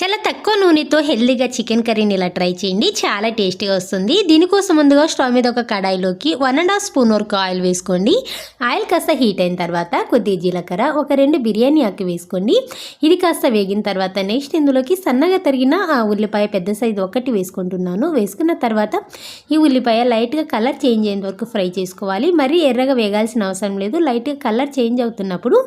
చాలా తక్కువ నూనెతో హెల్దీగా చికెన్ కర్రీని ఇలా ట్రై చేయండి. చాలా టేస్టీగా వస్తుంది. దీనికోసం ముందుగా స్టవ్ మీద ఒక కడాయిలోకి వన్ అండ్ హాఫ్ స్పూన్ వరకు ఆయిల్ వేసుకోండి. ఆయిల్ కాస్త హీట్ అయిన తర్వాత కొద్దిగా జీలకర్ర ఒక రెండు బిర్యానీ ఆకు వేసుకోండి. ఇది కాస్త వేగిన తర్వాత నెక్స్ట్ ఇందులోకి సన్నగా తరిగిన ఆ ఉల్లిపాయ పెద్ద సైజు ఒకటి వేసుకుంటున్నాను. వేసుకున్న తర్వాత ఈ ఉల్లిపాయ లైట్గా కలర్ చేంజ్ అయ్యేంత వరకు ఫ్రై చేసుకోవాలి. మరీ ఎర్రగా వేగాల్సిన అవసరం లేదు. లైట్గా కలర్ చేంజ్ అవుతున్నప్పుడు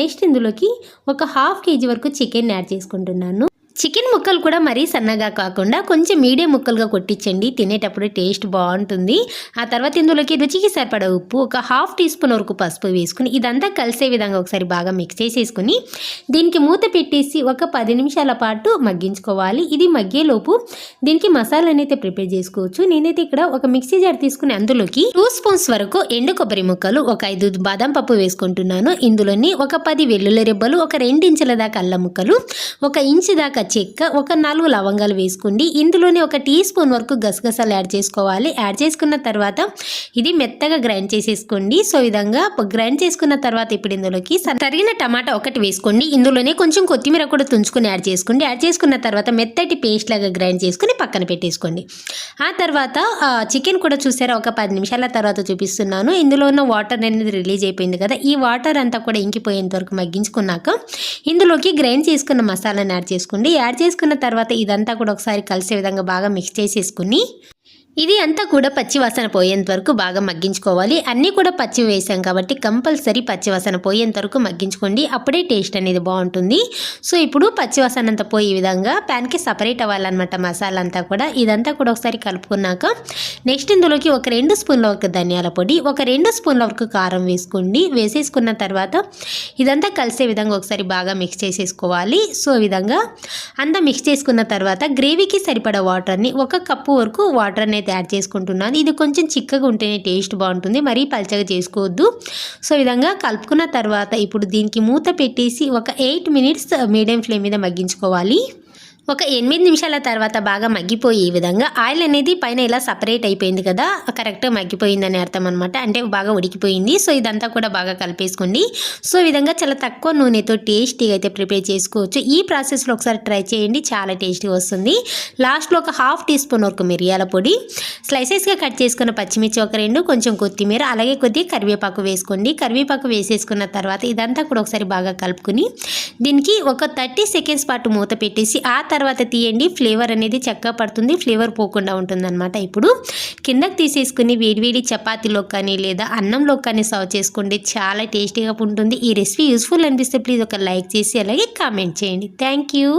నెక్స్ట్ ఇందులోకి ఒక హాఫ్ కేజీ వరకు చికెన్ యాడ్ చేసుకుంటున్నాను. చికెన్ ముక్కలు కూడా మరీ సన్నగా కాకుండా కొంచెం మీడియం ముక్కలుగా కొట్టించండి. తినేటప్పుడు టేస్ట్ బాగుంటుంది. ఆ తర్వాత ఇందులోకి రుచికి సరిపడ ఉప్పు ఒక హాఫ్ టీ స్పూన్ వరకు పసుపు వేసుకుని ఇదంతా కలిసే విధంగా ఒకసారి బాగా మిక్స్ చేసేసుకుని దీనికి మూత పెట్టేసి ఒక పది నిమిషాల పాటు మగ్గించుకోవాలి. ఇది మగ్గేలోపు దీనికి మసాలా అనేది ప్రిపేర్ చేసుకోవచ్చు. నేనైతే ఇక్కడ ఒక మిక్సీ జార్ తీసుకుని అందులోకి టూ స్పూన్స్ వరకు ఎండు కొబ్బరి ముక్కలు ఒక ఐదు బాదం పప్పు వేసుకుంటున్నాను. ఇందులోని ఒక పది వెల్లుల్లి రెబ్బలు ఒక రెండు ఇంచుల దాకా అల్లం ముక్కలు ఒక ఇంచు దాకా చెక్క ఒక నాలుగు లవంగాలు వేసుకోండి. ఇందులోనే ఒక టీ స్పూన్ వరకు గసగసాలు యాడ్ చేసుకోవాలి. యాడ్ చేసుకున్న తర్వాత ఇది మెత్తగా గ్రైండ్ చేసేసుకోండి. సో విధంగా గ్రైండ్ చేసుకున్న తర్వాత ఇప్పుడు ఇందులోకి తరిగిన టమాటా ఒకటి వేసుకోండి. ఇందులోనే కొంచెం కొత్తిమీర కూడా తుంచుకొని యాడ్ చేసుకోండి. యాడ్ చేసుకున్న తర్వాత మెత్తటి పేస్ట్ లాగా గ్రైండ్ చేసుకుని పక్కన పెట్టేసుకోండి. ఆ తర్వాత చికెన్ కూడా చూసారా? ఒక పది నిమిషాల తర్వాత చూపిస్తున్నాను. ఇందులో ఉన్న వాటర్ అనేది రిలీజ్ అయిపోయింది కదా ఈ వాటర్ అంతా కూడా ఇంకిపోయేంత వరకు మగ్గించుకున్నాక ఇందులోకి గ్రైండ్ చేసుకున్న మసాలాని యాడ్ చేసుకోండి. యాడ్ చేసుకున్న తర్వాత ఇదంతా కూడా ఒకసారి కలిసే విధంగా బాగా మిక్స్ చేసేసుకుని ఇది అంతా కూడా పచ్చివాసన పోయేంత వరకు బాగా మగ్గించుకోవాలి. అన్నీ కూడా పచ్చి వేసాం కాబట్టి కంపల్సరీ పచ్చివాసన పోయేంత వరకు మగ్గించుకోండి. అప్పుడే టేస్ట్ అనేది బాగుంటుంది. సో ఇప్పుడు పచ్చివాసన అంతా పోయే విధంగా ప్యాన్కి సపరేట్ అవ్వాలన్నమాట మసాలా అంతా కూడా. ఇదంతా కూడా ఒకసారి కలుపుకున్నాక నెక్స్ట్ ఇందులోకి ఒక రెండు స్పూన్ల వరకు ధనియాల పొడి ఒక రెండు స్పూన్ల వరకు కారం వేసుకోండి. వేసేసుకున్న తర్వాత ఇదంతా కలిసే విధంగా ఒకసారి బాగా మిక్స్ చేసేసుకోవాలి. సో ఈ విధంగా అంతా మిక్స్ చేసుకున్న తర్వాత గ్రేవీకి సరిపడా వాటర్ని ఒక కప్పు వరకు వాటర్ని అయితే యాడ్ చేసుకుంటున్నాను. ఇది కొంచెం చిక్కగా ఉంటేనే టేస్ట్ బాగుంటుంది. మరీ పల్చగా చేసుకోవద్దు. సో విధంగా కలుపుకున్న తర్వాత ఇప్పుడు దీనికి మూత పెట్టేసి ఒక ఎయిట్ మినిట్స్ మీడియం ఫ్లేమ్ మీద మగ్గించుకోవాలి. ఒక ఎనిమిది నిమిషాల తర్వాత బాగా మగ్గిపోయి ఈ విధంగా ఆయిల్ అనేది పైన ఇలా సపరేట్ అయిపోయింది కదా కరెక్ట్గా మగ్గిపోయిందని అర్థం అనమాట అంటే బాగా ఉడికిపోయింది. సో ఇదంతా కూడా బాగా కలిపేసుకోండి. సో ఈ విధంగా చాలా తక్కువ నూనెతో టేస్టీగా అయితే ప్రిపేర్ చేసుకోవచ్చు. ఈ ప్రాసెస్లో ఒకసారి ట్రై చేయండి. చాలా టేస్టీగా వస్తుంది. లాస్ట్లో ఒక హాఫ్ టీ స్పూన్ వరకు మిరియాల పొడి స్లైసెస్గా కట్ చేసుకున్న పచ్చిమిర్చి ఒక రెండు కొంచెం కొత్తిమీర అలాగే కొద్దిగా కరివేపాకు వేసుకోండి. కరివేపాకు వేసేసుకున్న తర్వాత ఇదంతా కూడా ఒకసారి బాగా కలుపుకుని దీనికి ఒక థర్టీ సెకండ్స్ పాటు మూత పెట్టేసి ఆ తర్వాత తర్వాత తీయండి. ఫ్లేవర్ అనేది చక్కగా పడుతుంది. ఫ్లేవర్ పోకుండా ఉంటుందన్నమాట ఇప్పుడు. కిందకి తీసేసుకుని వేడివేడి చపాతీలో కానీ లేదా అన్నంలో కానీ సర్వ్ చేసుకోండి చాలా టేస్టీగా ఉంటుంది. ఈ రెసిపీ యూస్ఫుల్ అనిపిస్తే ప్లీజ్ ఒక లైక్ చేసి అలాగే కామెంట్ చేయండి. Thank you.